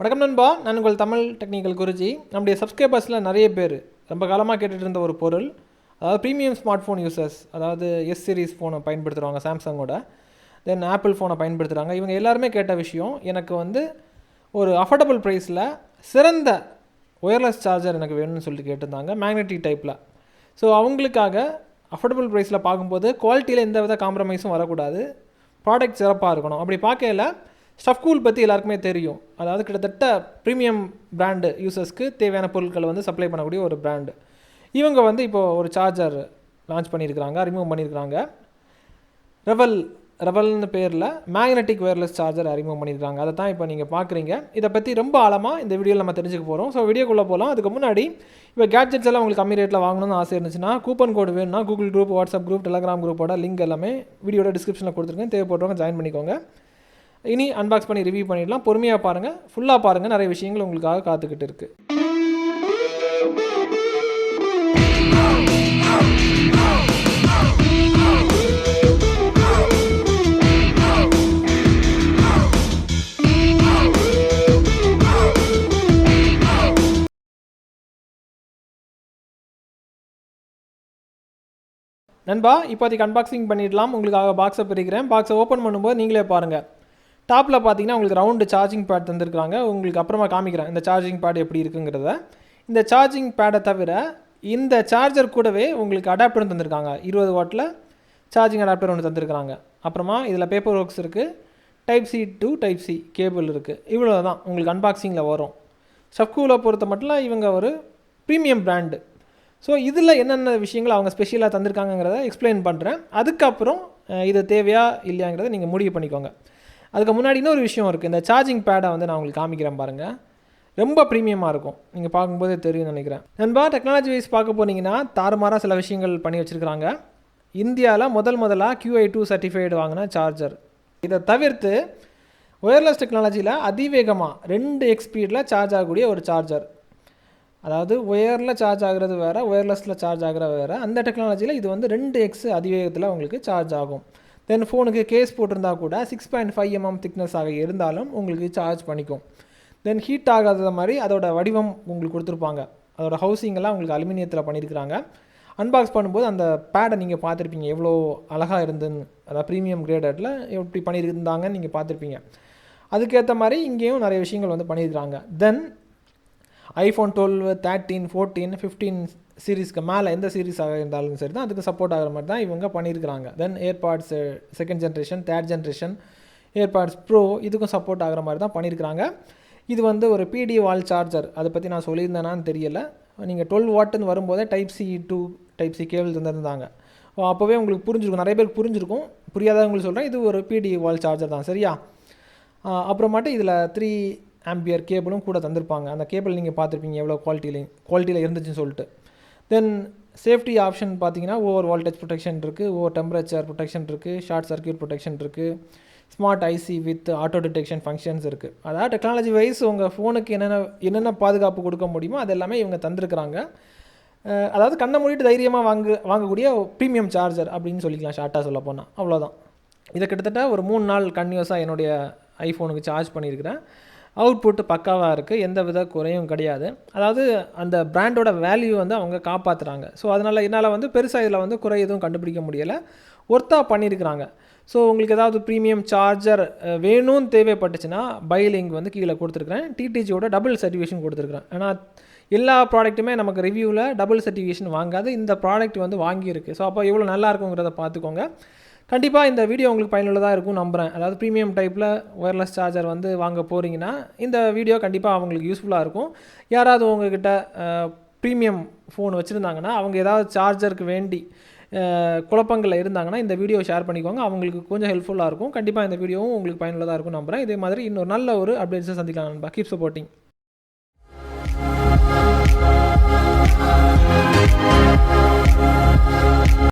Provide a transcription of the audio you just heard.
வணக்கம் நண்பா. நான் உங்கள் தமிழ் டெக்னிக்கல் குருஜி. நம்முடைய சப்ஸ்கிரைபர்ஸில் நிறைய பேர். ரொம்ப காலமாக கேட்டுட்டு இருந்த ஒரு பொருள். அதாவது ப்ரீமியம் ஸ்மார்ட் ஃபோன் யூசர்ஸ் அதாவது எஸ் சீரிஸ் ஃபோனை பயன்படுத்துகிறாங்க சாம்சங்கோட தென் ஆப்பிள் ஃபோனை பயன்படுத்துகிறாங்க இவங்க எல்லாருமே கேட்ட விஷயம் எனக்கு வந்து ஒரு அஃபோர்டபுள் ப்ரைஸில் சிறந்த ஒயர்லெஸ் சார்ஜர் எனக்கு வேணும்னு சொல்லிட்டு கேட்டிருந்தாங்க மேக்னெட்டிக் டைப்பில் ஸோ அவங்களுக்காக அஃபோர்டபுள் ப்ரைஸில் பார்க்கும்போது குவாலிட்டியில் எந்த வித காம்ப்ரமைஸும் வரக்கூடாது. ப்ராடக்ட் சிறப்பாக இருக்கணும். அப்படி பார்க்கையில ஸ்டஃப் கூல் பற்றி எல்லாருக்குமே தெரியும். அதாவது கிட்டத்தட்ட ப்ரீமியம் பிராண்டு யூசர்ஸ்க்கு தேவையான பொருட்களை வந்து சப்ளை பண்ணக்கூடிய ஒரு பிராண்டு இவங்க வந்து இப்போது ஒரு சார்ஜர் லான்ச் பண்ணியிருக்கிறாங்க அறிமுகம் பண்ணியிருக்கிறாங்க. ரெவல் ரெவல்னு பேரில் மேக்னெட்டிக் ஒயர்லெஸ் சார்ஜர் அறிமுகம் பண்ணியிருக்காங்க அதை தான் இப்போ நீங்கள் பார்க்குறீங்க. இதை பற்றி ரொம்ப ஆழமாக இந்த வீடியோவில் நம்ம தெரிஞ்சுக்க போகிறோம் ஸோ வீடியோக்குள்ளே போகலாம் அதுக்கு முன்னாடி இப்போ கேட்ஜெட்ஸ் எல்லாம் உங்களுக்கு கம்மி ரேட்டில் வாங்கணும்னு ஆசை இருந்துச்சுன்னா கூப்பன் கோடு வேணும்னா Google group WhatsApp group Telegram குரூப்போட லிங்க் எல்லாமே வீடியோட டிஸ்கிரிப்ஷனில் கொடுத்துருக்கேன். தேவைப்படுறவங்க ஜாயின் பண்ணிக்கோங்க. இனி அன்பாக்ஸ் பண்ணி ரிவ்யூ பண்ணிடலாம். பொறுமையாக பாருங்கள் ஃபுல்லாக பாருங்கள் நிறைய விஷயங்கள் உங்களுக்காக காத்துக்கிட்டு இருக்குது நண்பா இப்போதைக்கு அன்பாக்சிங் பண்ணிடலாம். உங்களுக்காக பாக்ஸை பிரிக்கிறேன். பாக்ஸை ஓப்பன் பண்ணும்போது நீங்களே பாருங்கள் டாப்பில் பார்த்தீங்கன்னா உங்களுக்கு ரவுண்டு சார்ஜிங் பேட் தந்திருக்கிறாங்க. உங்களுக்கு அப்புறமா காமிக்கிறேன் இந்த சார்ஜிங் பேட் எப்படி இருக்குங்கிறத. இந்த சார்ஜிங் பேடை தவிர இந்த சார்ஜர் கூடவே உங்களுக்கு அடாப்டரும் தந்திருக்காங்க. இருபது வாட்டில் சார்ஜிங் அடாப்டர் ஒன்று தந்திருக்காங்க அப்புறமா இதில் பேப்பர் ஒர்க்ஸ் இருக்குது type C to type C cable இருக்குது இவ்வளோ தான் உங்களுக்கு அன்பாக்சிங்கில் வரும். சப்கூலை பொறுத்த மட்டும் இவங்க ஒரு ப்ரீமியம் பிராண்டு ஸோ இதில் என்னென்ன விஷயங்கள் அவங்க ஸ்பெஷலாக தந்திருக்காங்கிறத எக்ஸ்பிளைன் பண்ணுறேன் அதுக்கப்புறம் இது தேவையா இல்லையாங்கிறத நீங்கள் முடிவு பண்ணிக்கோங்க. அதுக்கு முன்னாடி இன்னொரு விஷயம் இருக்குது இந்த சார்ஜிங் பேடை வந்து நான் உங்களுக்கு காமிக்கிறேன் பாருங்கள் ரொம்ப ப்ரீமியமாக இருக்கும். நீங்கள் பார்க்கும்போதே தெரியும்னு நினைக்கிறேன். நண்பா டெக்னாலஜி வைஸ் பார்க்க போனீங்கன்னா தாறுமாறாக சில விஷயங்கள் பண்ணி வச்சுருக்காங்க இந்தியாவில் முதல் முதலாக கியூஐ டூ சர்டிஃபைடு வாங்கின சார்ஜர் இதை தவிர்த்து ஒயர்லெஸ் டெக்னாலஜியில் அதிவேகமாக ரெண்டு எக்ஸ்பீடில் சார்ஜ் ஆகக்கூடிய ஒரு சார்ஜர் அதாவது ஒயரில் சார்ஜ் ஆகிறது வேறு ஒயர்லெஸில் சார்ஜ் ஆகுறது வேறு. அந்த டெக்னாலஜியில் இது வந்து ரெண்டு எக்ஸ் அதிவேகத்தில் உங்களுக்கு சார்ஜ் ஆகும். தென் ஃபோனுக்கு கேஸ் போட்டிருந்தா கூட சிக்ஸ் பாயிண்ட் ஃபைவ் எம்எம் திக்னஸாக ஆக இருந்தாலும் உங்களுக்கு சார்ஜ் பண்ணிக்கும். தென் ஹீட் ஆகாத மாதிரி அதோட வடிவம் உங்களுக்கு கொடுத்துருப்பாங்க. அதோட ஹவுசிங்கெல்லாம் உங்களுக்கு அலுமினியத்தில் பண்ணியிருக்கிறாங்க. அன்பாக்ஸ் பண்ணும்போது அந்த பேடை நீங்கள் பார்த்துருப்பீங்க. எவ்வளோ அழகாக இருந்துன்னு. அதாவது ப்ரீமியம் கிரேடடில் எப்படி பண்ணியிருந்தாங்கன்னு நீங்கள் பார்த்துருப்பீங்க. அதுக்கேற்ற மாதிரி இங்கேயும் நிறைய விஷயங்கள் வந்து பண்ணியிருக்கிறாங்க. Then iPhone twelve thirteen fourteen fifteen சீரீஸ்க்கு மேலே எந்த சீரீஸாக இருந்தாலும் சரி தான் அதுக்கு சப்போர்ட் ஆகிற மாதிரி தான் இவங்க பண்ணியிருக்கிறாங்க. Then AirPods second generation third generation AirPods pro இதுக்கும் சப்போர்ட் ஆகிற மாதிரி தான் பண்ணியிருக்கிறாங்க. இது வந்து ஒரு பிடி வால் சார்ஜர் அதை பற்றி நான் சொல்லியிருந்தேனான்னு தெரியல. நீங்கள் டுவெல் வாட்டுன்னு வரும்போதே type C to type C cable தந்திருந்தாங்க. ஓ, அப்போவே உங்களுக்கு புரிஞ்சிருக்கும். நிறைய பேருக்கு புரிஞ்சிருக்கும். புரியாதவங்களுக்கு சொல்கிறேன் இது ஒரு பிடி வால் சார்ஜர் தான். சரியா? அப்புறமாட்டு இதில் த்ரீ ஆம்பியர் கேபிளும் கூட தந்திருப்பாங்க. அந்த கேபிள் நீங்கள் பார்த்துருப்பீங்க எவ்வளோ குவாலிட்டியில் குவாலிட்டியில் இருந்துச்சுன்னு சொல்லிட்டு. தென் சேஃப்டி ஆப்ஷன் பார்த்தீங்கன்னா ஓவர் வால்டேஜ் ப்ரொடெக்ஷன் இருக்குது ஓவர் டெம்பரேச்சர் ப்ரொடெக்ஷன் இருக்குது ஷார்ட் சர்க்கியூட் ப்ரொடெக்ஷன் இருக்குது smart IC with auto detection functions இருக்குது அதாவது டெக்னாலஜி வைஸ் உங்கள் ஃபோனுக்கு என்னென்ன என்னென்ன பாதுகாப்பு கொடுக்க முடியுமோ அது எல்லாமே இவங்க தந்திருக்கிறாங்க. அதாவது கண்ணை மூடிட்டு தைரியமாக வாங்க வாங்கக்கூடிய ப்ரீமியம் சார்ஜர் அப்படின்னு சொல்லிக்கலாம் ஷார்ட்டாக சொல்ல போனால் அவ்வளோதான் இதை கிட்டத்தட்ட ஒரு மூணு நாள் கன்யூஸாக என்னுடைய ஐஃபோனுக்கு சார்ஜ் பண்ணியிருக்கிறேன். அவுட்புட் பக்காவாக இருக்குது எந்த வித குறையும் கிடையாது. அதாவது அந்த பிராண்டோட வேல்யூ வந்து அவங்க காப்பாற்றுறாங்க ஸோ அதனால் என்னால் வந்து பெருசாக இதில் வந்து குறை எதுவும் கண்டுபிடிக்க முடியலை. ஒர்த்தாக பண்ணியிருக்கிறாங்க ஸோ உங்களுக்கு ஏதாவது ப்ரீமியம் சார்ஜர் வேணும்னு தேவைப்பட்டுச்சுன்னா பை லிங்க் வந்து கீழே கொடுத்துருக்குறேன். டிடிஜியோட டபுள் சர்டிஃபிகேஷன் கொடுத்துருக்குறேன். ஏன்னா எல்லா ப்ராடக்ட்டுமே நமக்கு ரிவ்யூவில் டபுள் சர்டிஃபிகேஷன் வாங்காது. இந்த ப்ராடக்ட் வந்து வாங்கியிருக்கு. ஸோ அப்போ எவ்வளோ நல்லா இருக்குங்கிறத பார்த்துக்கோங்க. கண்டிப்பாக இந்த வீடியோ உங்களுக்கு பயனுள்ளதாக இருக்கும் நம்புகிறேன் அதாவது ப்ரீமியம் டைப்பில் ஒயர்லெஸ் சார்ஜர் வந்து வாங்க போகிறீங்கன்னா இந்த வீடியோ கண்டிப்பாக அவங்களுக்கு யூஸ்ஃபுல்லாக இருக்கும். யாராவது உங்ககிட்ட ப்ரீமியம் ஃபோன் வச்சுருந்தாங்கன்னா அவங்க ஏதாவது சார்ஜருக்கு வேண்டி குழப்பங்களில் இருந்தாங்கன்னா இந்த வீடியோ ஷேர் பண்ணிக்கோங்க. அவங்களுக்கு கொஞ்சம் ஹெல்ப்ஃபுல்லாக இருக்கும். கண்டிப்பாக இந்த வீடியோவும் உங்களுக்கு பயனுள்ளதாக இருக்கும் நம்புகிறேன் இதே மாதிரி இன்னொரு நல்ல ஒரு அப்டேட்ஸை சந்திக்கலாம் நண்பா. Keep supporting